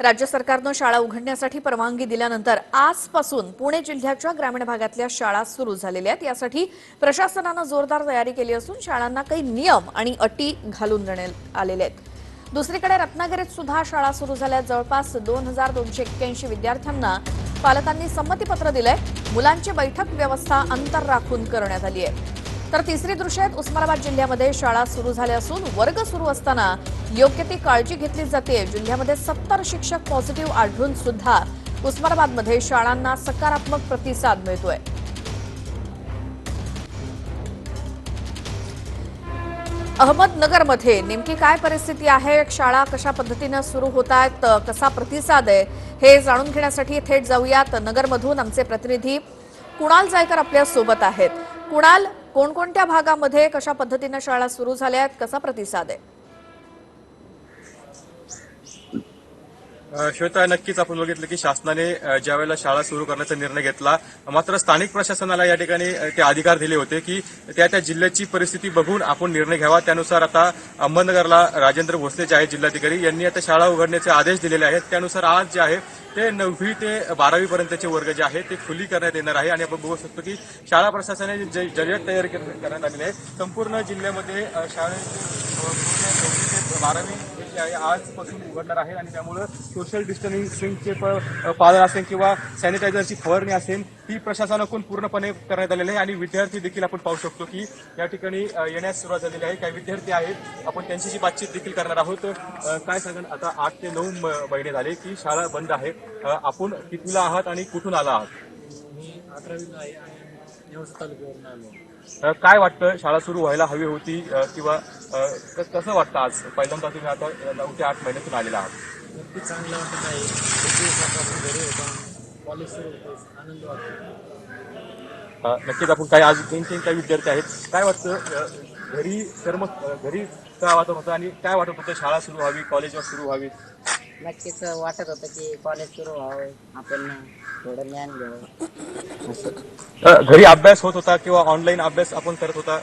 राज्य सरकारनं शाळा उघडण्यासाठी परवानगी दिल्यानंतर आजपासून पुणे जिल्ह्याच्या ग्रामीण भागातल्या शाळा सुरू झालेल्या आहेत. यासाठी प्रशासनानं जोरदार तयारी केली असून शाळांना काही नियम आणि अटी घालून देण्यात आलेल्या आहेत. दुसरीकडे रत्नागिरीत सुद्धा शाळा सुरू झाल्या. जवळपास दोन हजार दोनशे एक्क्याऐंशी विद्यार्थ्यांना पालकांनी संमतीपत्र दिलंय. मुलांची बैठक व्यवस्था अंतर राखून करण्यात आली आहे. तर तिसरी दृश्य आहेत उस्मानाबाद जिल्ह्यामध्ये शाळा सुरू झाल्या असून वर्ग सुरू असताना योग्य ती काळजी घेतली जाते. जिल्ह्यामध्ये सत्तर शिक्षक पॉझिटिव्ह आढळून सुद्धा उस्मानाबादमध्ये शाळांना सकारात्मक प्रतिसाद मिळतोय. अहमदनगरमध्ये नेमकी काय परिस्थिती आहे? शाळा कशा पद्धतीनं सुरू होत आहेत कसा प्रतिसाद आहे? हे जाणून घेण्यासाठी थेट जाऊयात. नगरमधून आमचे प्रतिनिधी कुणाल जायकर आपल्यासोबत आहेत. कुणाल कोणकोणत्या भागामध्ये कशा पद्धतीनं शाळा सुरू झाल्या आहेत? कसा प्रतिसाद आहे? श्वेता नक्कीच आपण बघितलं की शासनाने ज्या वेळेला शाळा सुरू करण्याचा निर्णय घेतला मात्र स्थानिक प्रशासनाला या ठिकाणी ते अधिकार दिले होते की त्या त्या जिल्ह्याची परिस्थिती बघून आपण निर्णय घ्यावा. त्यानुसार आता अहमदनगरला राजेंद्र भोसले जे आहेत जिल्हाधिकारी यांनी आता शाळा उघडण्याचे आदेश दिलेले आहेत. त्यानुसार आज जे आहे ते नववी ते बारावी पर्यंतचे वर्ग जे आहे ते खुली करण्यात येणार आहे. आणि आपण बघू शकतो की शाळा प्रशासनाने जे जरियत तयार करण्यात आलेली आहे संपूर्ण जिल्ह्यामध्ये अ, शाळेचे बारावी जे आहे आजपासून उघडणार आहे आणि त्यामुळं सोशल डिस्टन्सिंगचे पालन असेल किंवा सॅनिटायझरची फवारणी असेल ती प्रशासनाकडून पूर्णपणे करण्यात आलेली आहे आणि विद्यार्थी देखील आपण पाहू शकतो की या ठिकाणी येण्यास सुरुवात झालेली आहे. काही विद्यार्थी आहेत आपण त्यांच्याशी बातचीत देखील करणार आहोत. काय सांगाल? आता आठ ते नऊ महिने झाले की शाळा बंद आहे. आपण कितवीला आहात आणि कुठून आला आहात? मी अकरावीला आहे आणि तालुक्यावरून आलो काय वाटतं? शाळा सुरू व्हायला हवी होती किंवा कसं वाटतं आज? पहिल्यांदा तुम्ही आता नऊ ते आठ महिन्यातून आलेला आहात. नक्की चांगलं वाटत आहे. घरी होता कॉलेज सुरू होतं आनंद वाटतो नक्कीच आपण काही आज तीन तीन काही विद्यार्थी आहेत. काय वाटतं घरी अ, घरी काय वाटत होतं आणि काय वाटत होतं शाळा सुरू व्हावी कॉलेज सुरू व्हावी? नक्कीच वाटत होतं की कॉलेज सुरू व्हावं. आपण थोडं ज्ञान घ्यावं. घरी अभ्यास होत होता किंवा ऑनलाईन अभ्यास आपण करत होता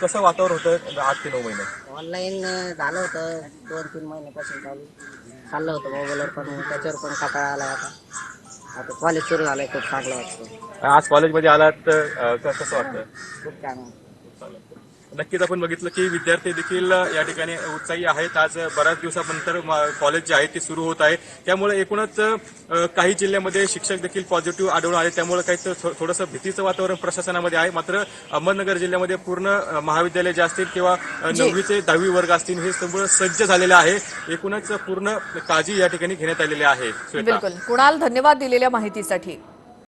कसं वातावरण होतं आठ ते नऊ महिने? ऑनलाईन झालं होतं दोन तीन महिन्यापासून चालू. चाललं होतं मोबाईलवर पण त्याच्यावर पण कंटाळा आला आता आता कॉलेज सुरू झालंय खूप चांगलं वाटतं. आज कॉलेजमध्ये आलात तर अ, क- कसं वाटतं? खूप छान वाटतं. नक्कीच आपण बघितलं की विद्यार्थी देखील या ठिकाणी उत्साही आहेत. आज बऱ्याच दिवसानंतर कॉलेज जे आहे ते सुरू होत आहे. त्यामुळे एकूणच काही जिल्ह्यामध्ये शिक्षक देखील पॉझिटिव्ह आढळून आले. त्यामुळे काही थोडंसं भीतीचं वातावरण प्रशासनामध्ये आहे. मात्र अहमदनगर जिल्ह्यामध्ये पूर्ण महाविद्यालय जे असतील किंवा अ, जी. नववी ते दहावी वर्ग असतील हे सगळं सज्ज झालेलं आहे. एकूणच पूर्ण काळजी या ठिकाणी घेण्यात आलेली आहे. बिलकुल. कुणाल धन्यवाद दिलेल्या माहितीसाठी.